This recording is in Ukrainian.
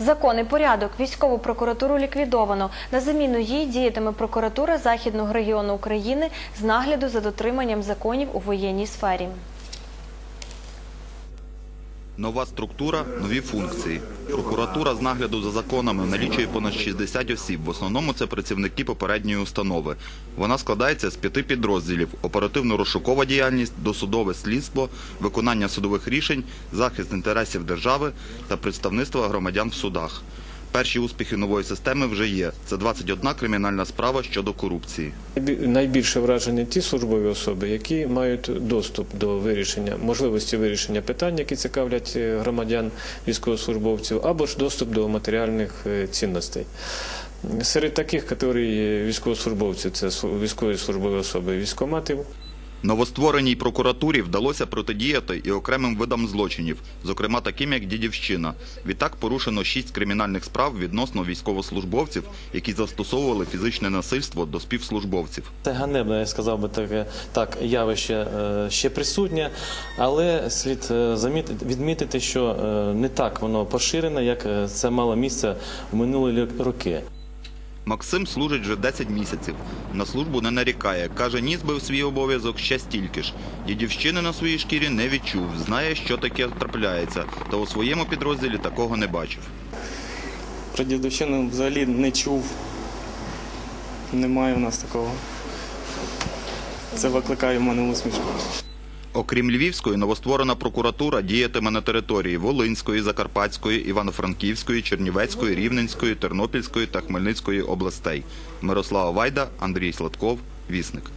Закон і порядок. Військову прокуратуру ліквідовано. На заміну їй діятиме прокуратура Західного регіону України з нагляду за дотриманням законів у воєнній сфері. Нова структура, нові функції. Прокуратура з нагляду за законами налічує понад 60 осіб. В основному це працівники попередньої установи. Вона складається з п'яти підрозділів: оперативно-розшукова діяльність, досудове слідство, виконання судових рішень, захист інтересів держави та представництво громадян в судах. Перші успіхи нової системи вже є. Це 21 кримінальна справа щодо корупції. Найбільше вражені ті службові особи, які мають доступ до вирішення, можливості вирішення питань, які цікавлять е, громадян, військовослужбовців, або ж доступ до матеріальних е, цінностей. Серед таких категорій військовослужбовців це військові службові особи військоматів, Новоствореній прокуратурі вдалося протидіяти і окремим видам злочинів, зокрема таким як дідівщина. Відтак порушено шість кримінальних справ відносно військовослужбовців, які застосовували фізичне насильство до співслужбовців. Це ганебне, я сказав би таке так явище е, ще присутнє, але слід е, відмітити, що е, не так воно поширене, як це мало місце в минулі роки. Максим служить вже 10 місяців. На службу не нарікає. Каже, ніс би в свій обов'язок ще стільки ж. Дідівщини на своїй шкірі не відчув, знає, що таке трапляється, та у своєму підрозділі такого не бачив. Про дідовщину взагалі не чув. Немає в нас такого. Це викликає в мене усмішку. Окрім Львівської, новостворена прокуратура діятиме на території Волинської, Закарпатської, Івано-Франківської, Чернівецької, Рівненської, Тернопільської та Хмельницької областей. Мирослава Вайда, Андрій Сладков, Вісник.